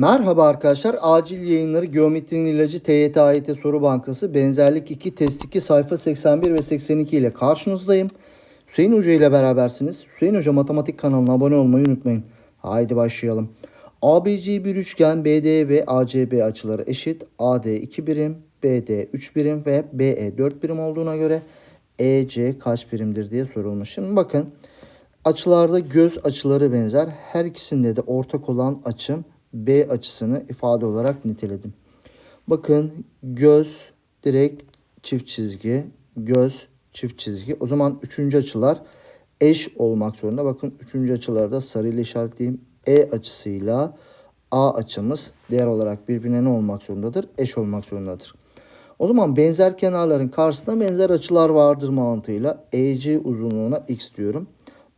Merhaba arkadaşlar. Acil yayınları Geometrinin ilacı TYT AYT soru bankası benzerlik 2 test 2 sayfa 81 ve 82 ile karşınızdayım. Hüseyin Hoca ile berabersiniz. Hüseyin Hoca matematik kanalına abone olmayı unutmayın. Haydi başlayalım. ABC bir üçgen BD ve ACB açıları eşit. AD 2 birim, BD 3 birim ve BE 4 birim olduğuna göre EC kaç birimdir diye sorulmuş. Şimdi bakın açılarda göz açıları benzer. Her ikisinde de ortak olan açım B açısını ifade olarak niteledim. Bakın göz direkt çift çizgi, göz çift çizgi. O zaman üçüncü açılar eş olmak zorunda. Bakın üçüncü açılarda sarıyla işaretleyeyim. E açısıyla A açımız değer olarak birbirine ne olmak zorundadır? Eş olmak zorundadır. O zaman benzer kenarların karşısında benzer açılar vardır mantığıyla EC uzunluğuna x diyorum.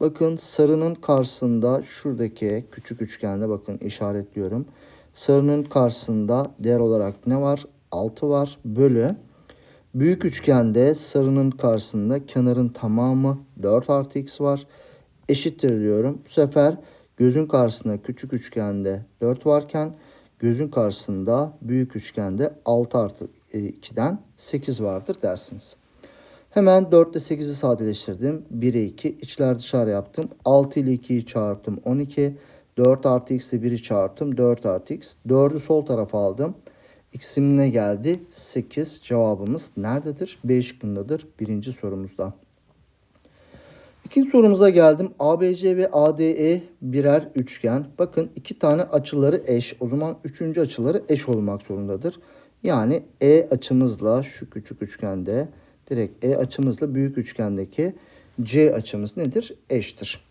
Bakın sarının karşısında şuradaki küçük üçgende bakın işaretliyorum. Sarının karşısında değer olarak ne var? 6 var bölü. Büyük üçgende sarının karşısında kenarın tamamı 4 artı x var. Eşittir diyorum. Bu sefer gözün karşısında küçük üçgende 4 varken gözün karşısında büyük üçgende 6 artı 2'den 8 vardır dersiniz. Hemen 4 ile 8'i sadeleştirdim. 1'e 2. içler dışarı yaptım. 6 ile 2'yi çarptım. 12. 4 artı x ile 1'i çarptım. 4 artı x. 4'ü sol tarafa aldım. X'im ne geldi? 8. Cevabımız nerededir? B şıkkındadır. Birinci sorumuzda. İkinci sorumuza geldim. ABC ve ADE birer üçgen. Bakın iki tane açıları eş. O zaman üçüncü açıları eş olmak zorundadır. Yani E açımızla şu küçük üçgende direkt E açımızla büyük üçgendeki C açımız nedir? Eştir.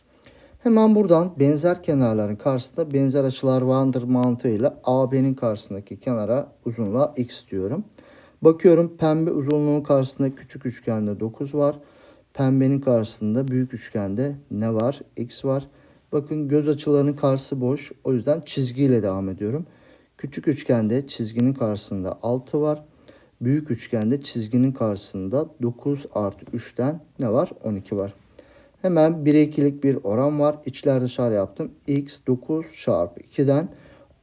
Hemen buradan benzer kenarların karşısında benzer açılar vardır mantığıyla AB'nin karşısındaki kenara uzunluğa x diyorum. Bakıyorum pembe uzunluğun karşısında küçük üçgende 9 var. Pembenin karşısında büyük üçgende ne var? X var. Bakın göz açılarının karşısı boş. O yüzden çizgiyle devam ediyorum. Küçük üçgende çizginin karşısında 6 var. Büyük üçgende çizginin karşısında 9 artı 3'ten ne var? 12 var. Hemen 1'e 2'lik bir oran var. İçler dışarı yaptım. X 9 çarpı 2'den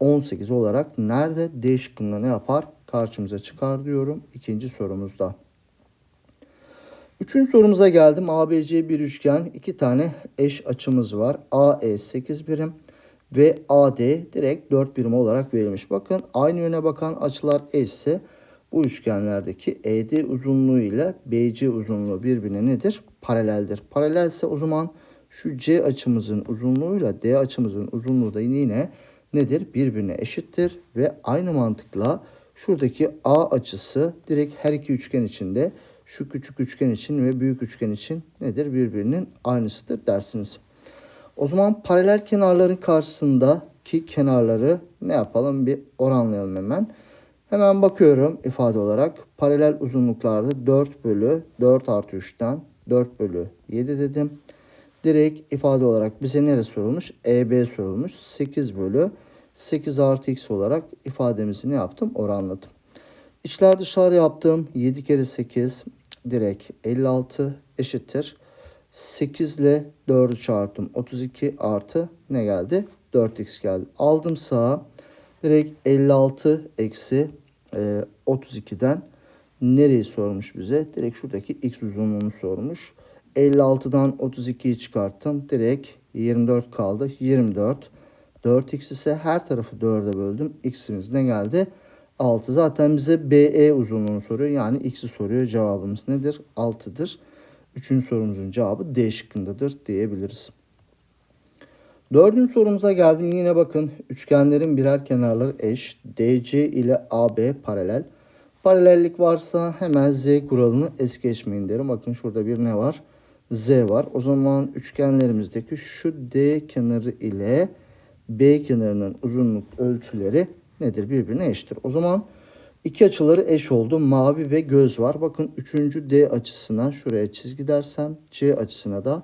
18 olarak nerede? D şıkkında ne yapar? Karşımıza çıkar diyorum. İkinci sorumuzda. Üçüncü sorumuza geldim. ABC bir üçgen. iki tane eş açımız var. AE 8 birim ve AD direkt 4 birim olarak verilmiş. Bakın aynı yöne bakan açılar eşse bu üçgenlerdeki ED uzunluğu ile BC uzunluğu birbirine nedir? Paraleldir. Paralelse o zaman şu C açımızın uzunluğuyla D açımızın uzunluğu da yine nedir? Birbirine eşittir ve aynı mantıkla şuradaki A açısı direkt her iki üçgen içinde şu küçük üçgen için ve büyük üçgen için nedir? Birbirinin aynısıdır dersiniz. O zaman paralel kenarların karşısındaki kenarları ne yapalım? Bir oranlayalım hemen. Hemen bakıyorum ifade olarak. Paralel uzunluklarda 4 bölü 4 artı 3'ten 4 bölü 7 dedim. Direkt ifade olarak bize neresi sorulmuş? EB sorulmuş. 8 bölü 8 artı x olarak ifademizi ne yaptım? Oranladım. İçler dışarı yaptım. 7 kere 8 direkt 56 eşittir. 8 ile 4'ü çarptım. 32 artı ne geldi? 4x geldi. Aldım sağa. Direkt 56 eksi e, 32'den nereyi sormuş bize? Direkt şuradaki x uzunluğunu sormuş. 56'dan 32'yi çıkarttım. Direkt 24 kaldı. 24. 4x ise her tarafı 4'e böldüm. x'imiz ne geldi? 6. Zaten bize BE uzunluğunu soruyor. Yani x'i soruyor. Cevabımız nedir? 6'dır. Üçüncü sorumuzun cevabı D şıkkındadır diyebiliriz. Dördüncü sorumuza geldim. Yine bakın üçgenlerin birer kenarları eş. DC ile AB paralel. Paralellik varsa hemen Z kuralını es geçmeyin derim. Bakın şurada bir ne var? Z var. O zaman üçgenlerimizdeki şu D kenarı ile B kenarının uzunluk ölçüleri nedir? Birbirine eşittir. O zaman iki açıları eş oldu. Mavi ve göz var. Bakın üçüncü D açısına şuraya çizgi dersem C açısına da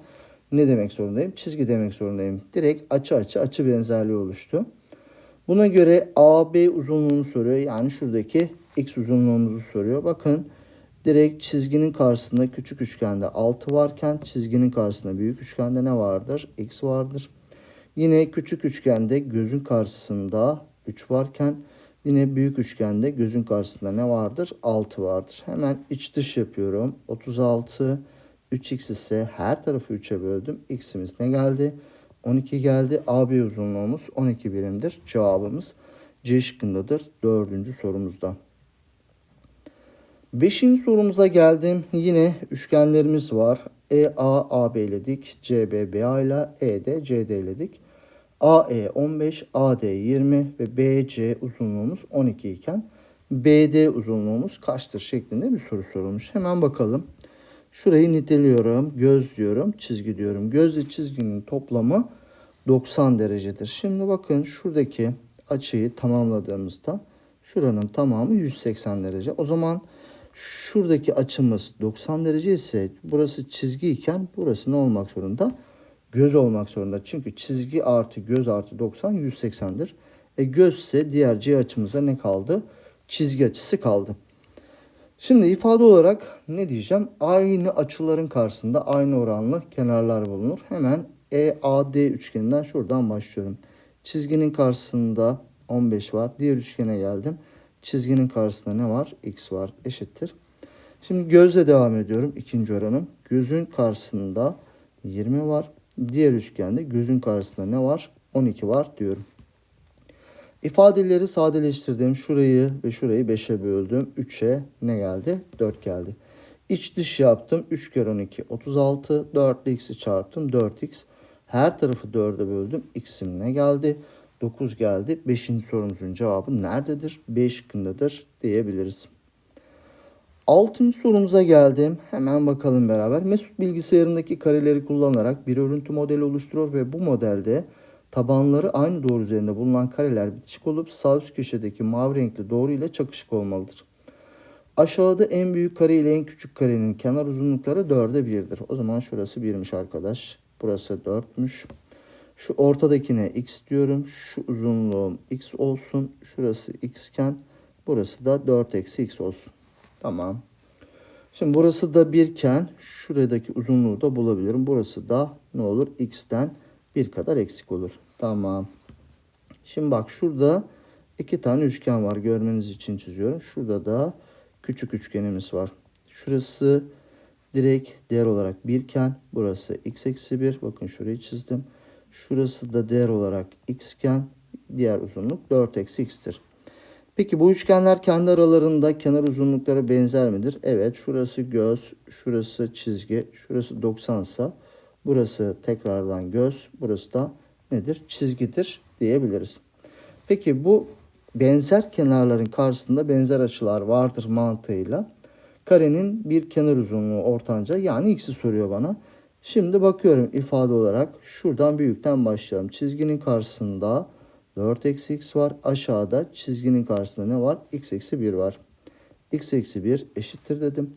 ne demek zorundayım? Çizgi demek zorundayım. Direkt açı açı açı benzerliği oluştu. Buna göre AB uzunluğunu soruyor. Yani şuradaki x uzunluğumuzu soruyor. Bakın direkt çizginin karşısında küçük üçgende 6 varken çizginin karşısında büyük üçgende ne vardır? x vardır. Yine küçük üçgende gözün karşısında 3 varken yine büyük üçgende gözün karşısında ne vardır? 6 vardır. Hemen iç dış yapıyorum. 36 3x ise her tarafı 3'e böldüm. x'imiz ne geldi? 12 geldi. AB uzunluğumuz 12 birimdir. Cevabımız C şıkkındadır. Dördüncü sorumuzda. Beşinci sorumuza geldim. Yine üçgenlerimiz var. EA AB'ledik. CB BA ile ED CD'ledik. AE 15, AD 20 ve BC uzunluğumuz 12 iken BD uzunluğumuz kaçtır şeklinde bir soru sorulmuş. Hemen bakalım. Şurayı niteliyorum, göz diyorum, çizgi diyorum. Gözle çizginin toplamı 90 derecedir. Şimdi bakın şuradaki açıyı tamamladığımızda şuranın tamamı 180 derece. O zaman şuradaki açımız 90 derece ise burası çizgi iken burası ne olmak zorunda? Göz olmak zorunda. Çünkü çizgi artı göz artı 90 180'dir. E göz ise diğer C açımıza ne kaldı? Çizgi açısı kaldı. Şimdi ifade olarak ne diyeceğim? Aynı açıların karşısında aynı oranlı kenarlar bulunur. Hemen EAD üçgeninden şuradan başlıyorum. Çizginin karşısında 15 var. Diğer üçgene geldim. Çizginin karşısında ne var? X var. Eşittir. Şimdi gözle devam ediyorum. İkinci oranım. Gözün karşısında 20 var. Diğer üçgende gözün karşısında ne var? 12 var diyorum. İfadeleri sadeleştirdim. Şurayı ve şurayı 5'e böldüm. 3'e ne geldi? 4 geldi. İç dış yaptım. 3 kere 12 36. 4 ile x'i çarptım. 4x. Her tarafı 4'e böldüm. x'im ne geldi? 9 geldi. 5. sorumuzun cevabı nerededir? B şıkkındadır diyebiliriz. Altıncı sorumuza geldim. Hemen bakalım beraber. Mesut bilgisayarındaki kareleri kullanarak bir örüntü modeli oluşturuyor ve bu modelde tabanları aynı doğru üzerinde bulunan kareler bitişik olup sağ üst köşedeki mavi renkli doğru ile çakışık olmalıdır. Aşağıda en büyük kare ile en küçük karenin kenar uzunlukları 4'e 1'dir. O zaman şurası 1'miş arkadaş. Burası 4'müş. Şu ortadakine x diyorum. Şu uzunluğum x olsun. Şurası x iken burası da 4 eksi x olsun. Tamam. Şimdi burası da 1 iken şuradaki uzunluğu da bulabilirim. Burası da ne olur? x'ten 1 kadar eksik olur. Tamam. Şimdi bak şurada iki tane üçgen var. Görmeniz için çiziyorum. Şurada da küçük üçgenimiz var. Şurası direkt değer olarak 1 iken burası x eksi 1. Bakın şurayı çizdim. Şurası da değer olarak x iken diğer uzunluk 4 eksi x'tir. Peki bu üçgenler kendi aralarında kenar uzunlukları benzer midir? Evet şurası göz, şurası çizgi, şurası 90 ise burası tekrardan göz, burası da nedir? Çizgidir diyebiliriz. Peki bu benzer kenarların karşısında benzer açılar vardır mantığıyla. Karenin bir kenar uzunluğu ortanca yani x'i soruyor bana. Şimdi bakıyorum ifade olarak şuradan büyükten başlayalım. Çizginin karşısında 4 eksi x var. Aşağıda çizginin karşısında ne var? x eksi 1 var. x eksi 1 eşittir dedim.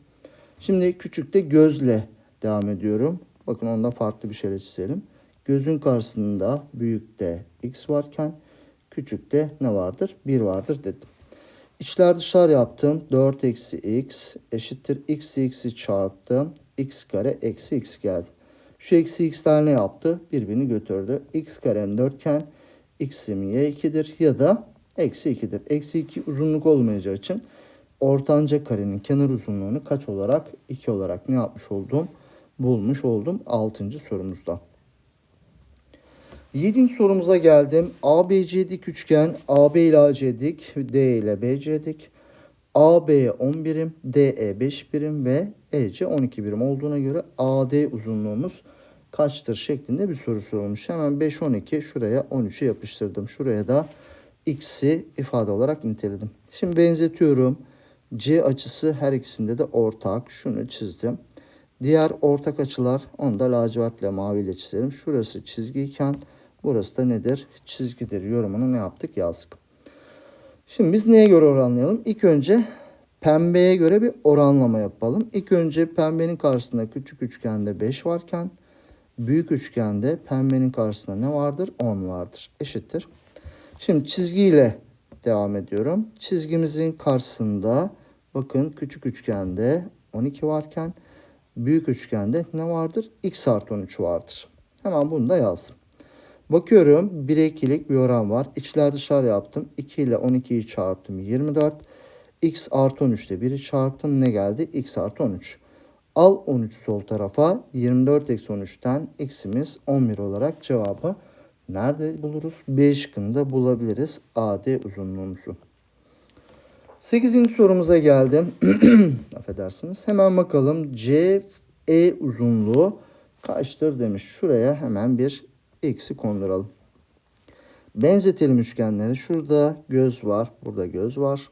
Şimdi küçükte gözle devam ediyorum. Bakın onda farklı bir şeyle çizelim. Gözün karşısında büyükte x varken küçükte ne vardır? 1 vardır dedim. İçler dışlar yaptım. 4 eksi x eşittir. x x'i çarptım. x kare eksi x geldi. Şu eksi x'ler ne yaptı? Birbirini götürdü. x karem 4 iken x'im y2'dir ya da eksi 2'dir. Eksi 2 uzunluk olmayacağı için ortanca karenin kenar uzunluğunu kaç olarak? 2 olarak ne yapmış oldum? Bulmuş oldum 6. sorumuzda. 7. sorumuza geldim. ABC dik üçgen AB ile AC dik, D ile BC dik. AB 10 birim, DE 5 birim ve EC 12 birim olduğuna göre AD uzunluğumuz kaçtır şeklinde bir soru sorulmuş. Hemen 5 12 şuraya 13'ü yapıştırdım. Şuraya da x'i ifade olarak niteledim. Şimdi benzetiyorum. C açısı her ikisinde de ortak. Şunu çizdim. Diğer ortak açılar onu da lacivertle maviyle çizelim. Şurası çizgiyken burası da nedir? Çizgidir. Yorumunu ne yaptık? Yazdık. Şimdi biz neye göre oranlayalım? İlk önce pembeye göre bir oranlama yapalım. İlk önce pembenin karşısında küçük üçgende 5 varken büyük üçgende pembenin karşısında ne vardır? 10 vardır. Eşittir. Şimdi çizgiyle devam ediyorum. Çizgimizin karşısında bakın küçük üçgende 12 varken büyük üçgende ne vardır? x artı 13 vardır. Hemen bunu da yazdım. Bakıyorum 1'e 2'lik bir oran var. İçler dışlar yaptım. 2 ile 12'yi çarptım 24. X artı 13 ile 1'i çarptım. Ne geldi? X artı 13. Al 13 sol tarafa. 24 eksi 13'ten x'imiz 11 olarak cevabı nerede buluruz? B şıkkında bulabiliriz AD uzunluğumuzu. 8. sorumuza geldim. Affedersiniz. Hemen bakalım CE uzunluğu kaçtır demiş. Şuraya hemen bir eksi konduralım. Benzetelim üçgenleri. Şurada göz var. Burada göz var.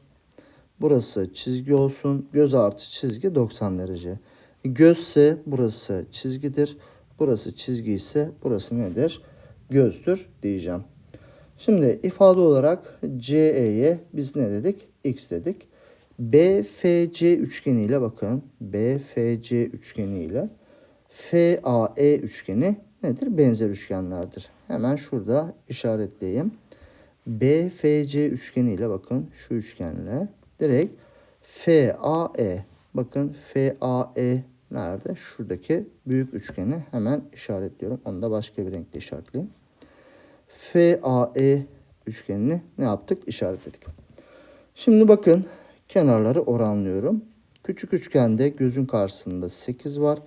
Burası çizgi olsun. Göz artı çizgi 90 derece. Gözse burası çizgidir. Burası çizgi ise burası nedir? Gözdür diyeceğim. Şimdi ifade olarak CE'ye biz ne dedik? X dedik. BFC üçgeniyle bakın. BFC üçgeniyle FAE üçgeni nedir? Benzer üçgenlerdir. Hemen şurada işaretleyeyim. BFC üçgeniyle bakın şu üçgenle direkt FAE bakın FAE nerede? Şuradaki büyük üçgeni hemen işaretliyorum. Onu da başka bir renkle işaretleyeyim. FAE üçgenini ne yaptık? İşaretledik. Şimdi bakın kenarları oranlıyorum. Küçük üçgende gözün karşısında 8 var.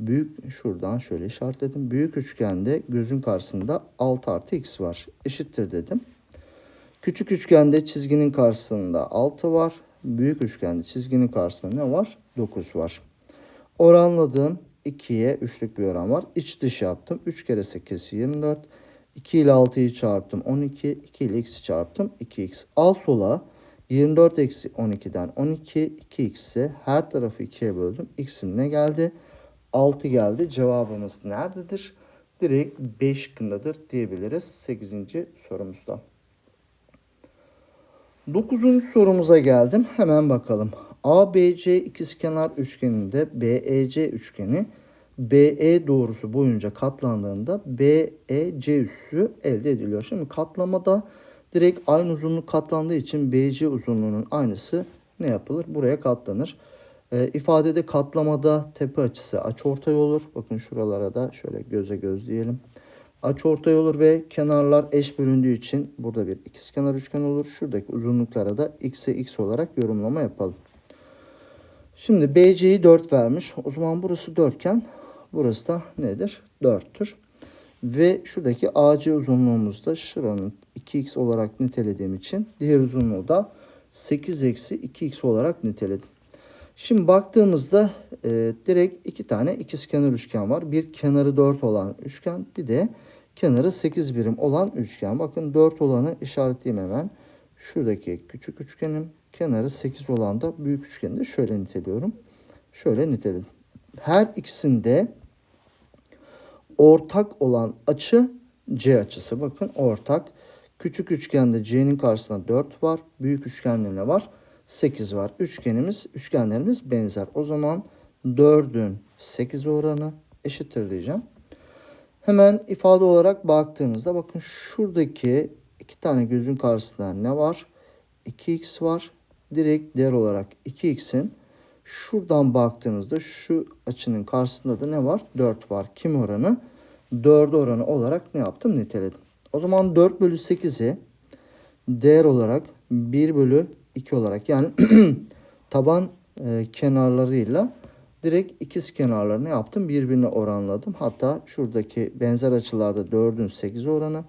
Büyük şuradan şöyle işaretledim. Büyük üçgende gözün karşısında 6 artı x var. Eşittir dedim. Küçük üçgende çizginin karşısında 6 var. Büyük üçgende çizginin karşısında ne var? 9 var. Oranladığım 2'ye 3'lük bir oran var. İç dış yaptım. 3 kere 8 24. 2 ile 6'yı çarptım 12. 2 ile x'i çarptım 2x. Al sola 24 eksi 12'den 12. 2x'i her tarafı 2'ye böldüm. x'im ne geldi? 6 geldi. Cevabımız nerededir? Direkt 5 şıkkındadır diyebiliriz 8. sorumuzda. 9. sorumuza geldim. Hemen bakalım. ABC ikizkenar üçgeninde BEC üçgeni BE doğrusu boyunca katlandığında BEC üssü elde ediliyor. Şimdi katlamada direkt aynı uzunluk katlandığı için BC uzunluğunun aynısı ne yapılır? Buraya katlanır. E, ifadede katlamada tepe açısı açıortay olur. Bakın şuralara da şöyle göze göz diyelim. Açıortay olur ve kenarlar eş bölündüğü için burada bir ikizkenar üçgen olur. Şuradaki uzunluklara da x'e x olarak yorumlama yapalım. Şimdi BC'yi 4 vermiş. O zaman burası 4 iken burası da nedir? 4'tür. Ve şuradaki AC uzunluğumuz da şuranın 2x olarak nitelediğim için diğer uzunluğu da 8 eksi 2x olarak niteledim. Şimdi baktığımızda e, direkt iki tane ikizkenar üçgen var. Bir kenarı 4 olan üçgen bir de kenarı 8 birim olan üçgen. Bakın 4 olanı işaretleyeyim hemen. Şuradaki küçük üçgenim kenarı 8 olan da büyük üçgeni de şöyle niteliyorum. Şöyle niteledim. Her ikisinde ortak olan açı C açısı. Bakın ortak. Küçük üçgende C'nin karşısında 4 var. Büyük üçgende ne var? 8 var. Üçgenimiz, üçgenlerimiz benzer. O zaman 4'ün 8 oranı eşittir diyeceğim. Hemen ifade olarak baktığınızda bakın şuradaki iki tane gözün karşısında ne var? 2x var. Direkt değer olarak 2x'in şuradan baktığınızda şu açının karşısında da ne var? 4 var. Kim oranı? 4 oranı olarak ne yaptım? Niteledim. O zaman 4 bölü 8'i değer olarak 1 bölü 2 olarak yani taban e, kenarlarıyla direkt ikiz kenarlarını yaptım. Birbirine oranladım. Hatta şuradaki benzer açılarda 4'ün 8 oranı.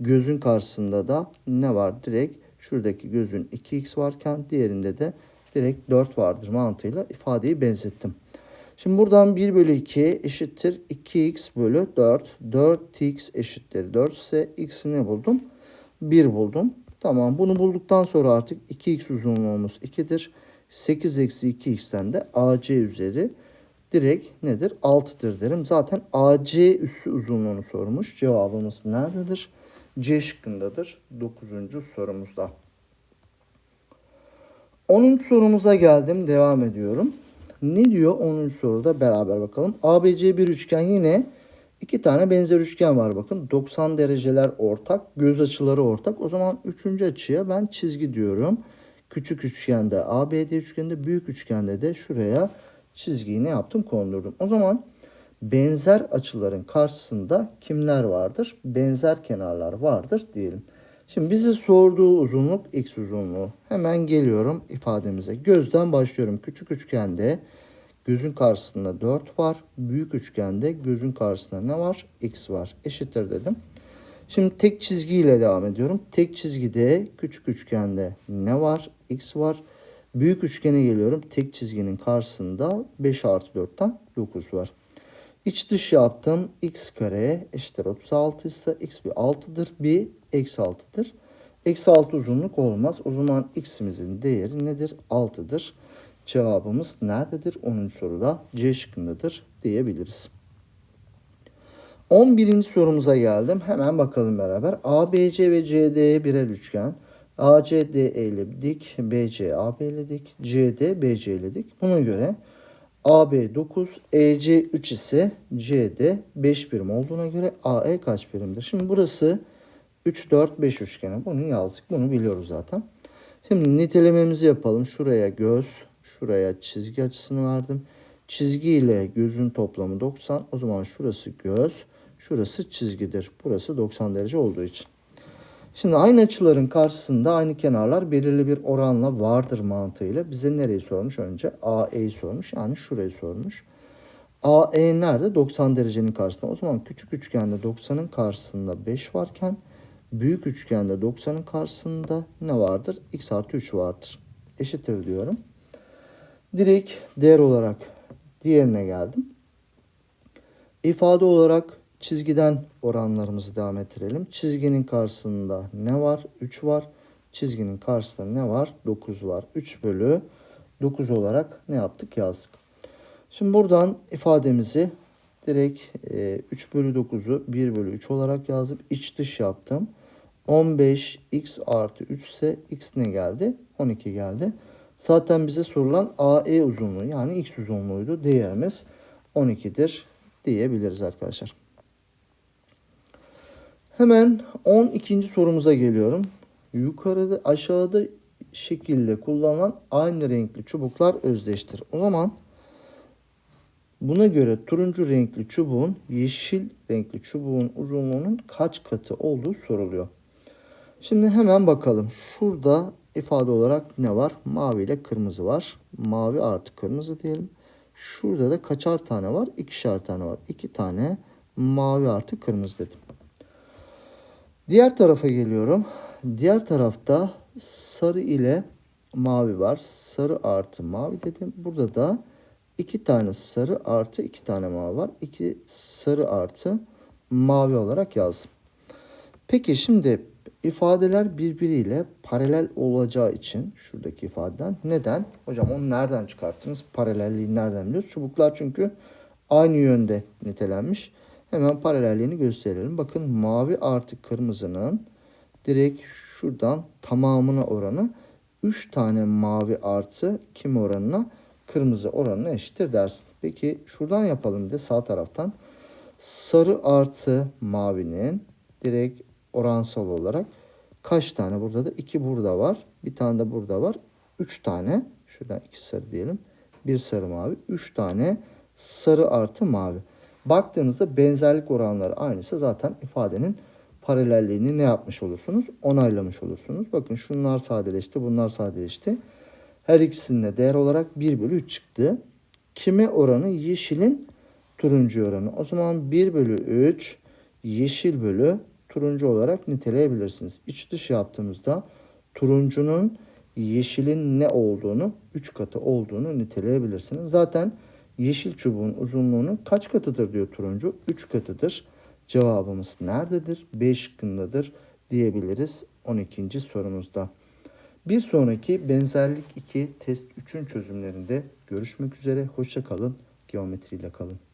Gözün karşısında da ne var? Direkt şuradaki gözün 2x varken diğerinde de direkt 4 vardır mantığıyla ifadeyi benzettim. Şimdi buradan 1 bölü 2 eşittir 2x bölü 4. 4x eşittir 4 ise x'i ne buldum? 1 buldum. Tamam bunu bulduktan sonra artık 2x uzunluğumuz 2'dir. 8 eksi 2x'ten de AC üzeri direkt nedir? 6'dır derim. Zaten AC üssü uzunluğunu sormuş. Cevabımız nerededir? C şıkkındadır. 9. sorumuzda. 10. sorumuza geldim. Devam ediyorum. Ne diyor 10. soruda beraber bakalım. ABC bir üçgen yine iki tane benzer üçgen var bakın. 90 dereceler ortak, göz açıları ortak. O zaman üçüncü açıya ben çizgi diyorum. Küçük üçgende ABD üçgeninde, büyük üçgende de şuraya çizgiyi ne yaptım kondurdum. O zaman benzer açıların karşısında kimler vardır? Benzer kenarlar vardır diyelim. Şimdi bize sorduğu uzunluk x uzunluğu. Hemen geliyorum ifademize. Gözden başlıyorum. Küçük üçgende gözün karşısında 4 var. Büyük üçgende gözün karşısında ne var? x var. Eşittir dedim. Şimdi tek çizgiyle devam ediyorum. Tek çizgide küçük üçgende ne var? X var. Büyük üçgene geliyorum. Tek çizginin karşısında 5 artı 4'ten 9 var. İç dış yaptım. X kare eşittir 36 ise x bir 6'dır. Bir eksi 6'dır. Eksi 6 uzunluk olmaz. O zaman x'imizin değeri nedir? 6'dır. Cevabımız nerededir? 10. soruda C şıkkındadır diyebiliriz. 11. sorumuza geldim. Hemen bakalım beraber. ABC ve CD birer üçgen. ACD ile dik, BC AB ile dik, CD BC ile dik. Buna göre AB 9, EC 3 ise CD 5 birim olduğuna göre AE kaç birimdir? Şimdi burası 3, 4, 5 üçgeni. Bunu yazdık. Bunu biliyoruz zaten. Şimdi nitelememizi yapalım. Şuraya göz, şuraya çizgi açısını verdim. Çizgi ile gözün toplamı 90. O zaman şurası göz, şurası çizgidir. Burası 90 derece olduğu için. Şimdi aynı açıların karşısında aynı kenarlar belirli bir oranla vardır mantığıyla bize nereyi sormuş önce? AE'yi sormuş yani şurayı sormuş. AE nerede? 90 derecenin karşısında. O zaman küçük üçgende 90'ın karşısında 5 varken büyük üçgende 90'ın karşısında ne vardır? X artı 3 vardır. Eşittir diyorum. Direkt değer olarak diğerine geldim. İfade olarak çizgiden oranlarımızı devam ettirelim. Çizginin karşısında ne var? 3 var. Çizginin karşısında ne var? 9 var. 3 bölü 9 olarak ne yaptık? Yazdık. Şimdi buradan ifademizi direkt e, 3 bölü 9'u 1 bölü 3 olarak yazıp iç dış yaptım. 15 x artı 3 ise x ne geldi? 12 geldi. Zaten bize sorulan AE uzunluğu yani x uzunluğuydu. Değerimiz 12'dir diyebiliriz arkadaşlar. Hemen 12. sorumuza geliyorum. Yukarıda aşağıda şekilde kullanılan aynı renkli çubuklar özdeştir. O zaman buna göre turuncu renkli çubuğun yeşil renkli çubuğun uzunluğunun kaç katı olduğu soruluyor. Şimdi hemen bakalım. Şurada ifade olarak ne var? Mavi ile kırmızı var. Mavi artı kırmızı diyelim. Şurada da kaçar tane var? İkişer tane var. İki tane mavi artı kırmızı dedim. Diğer tarafa geliyorum. Diğer tarafta sarı ile mavi var. Sarı artı mavi dedim. Burada da iki tane sarı artı iki tane mavi var. İki sarı artı mavi olarak yazdım. Peki şimdi ifadeler birbiriyle paralel olacağı için şuradaki ifadeden neden? Hocam onu nereden çıkarttınız? Paralelliği nereden biliyoruz? Çubuklar çünkü aynı yönde nitelenmiş. Hemen paralelliğini gösterelim. Bakın mavi artı kırmızının direkt şuradan tamamına oranı 3 tane mavi artı kim oranına? Kırmızı oranına eşittir dersin. Peki şuradan yapalım de sağ taraftan. Sarı artı mavinin direkt oransal olarak kaç tane burada da? 2 burada var. Bir tane de burada var. 3 tane. Şuradan 2 sarı diyelim. Bir sarı mavi. 3 tane sarı artı mavi. Baktığınızda benzerlik oranları aynısı zaten ifadenin paralelliğini ne yapmış olursunuz? Onaylamış olursunuz. Bakın şunlar sadeleşti, bunlar sadeleşti. Her ikisinde değer olarak 1 bölü 3 çıktı. Kime oranı? Yeşilin turuncu oranı. O zaman 1 bölü 3 yeşil bölü turuncu olarak niteleyebilirsiniz. İç dış yaptığımızda turuncunun yeşilin ne olduğunu, 3 katı olduğunu niteleyebilirsiniz. Zaten yeşil çubuğun uzunluğunun kaç katıdır diyor turuncu? 3 katıdır. Cevabımız nerededir? B şıkkındadır diyebiliriz 12. sorumuzda. Bir sonraki benzerlik 2 test 3'ün çözümlerinde görüşmek üzere. Hoşça kalın. Geometriyle kalın.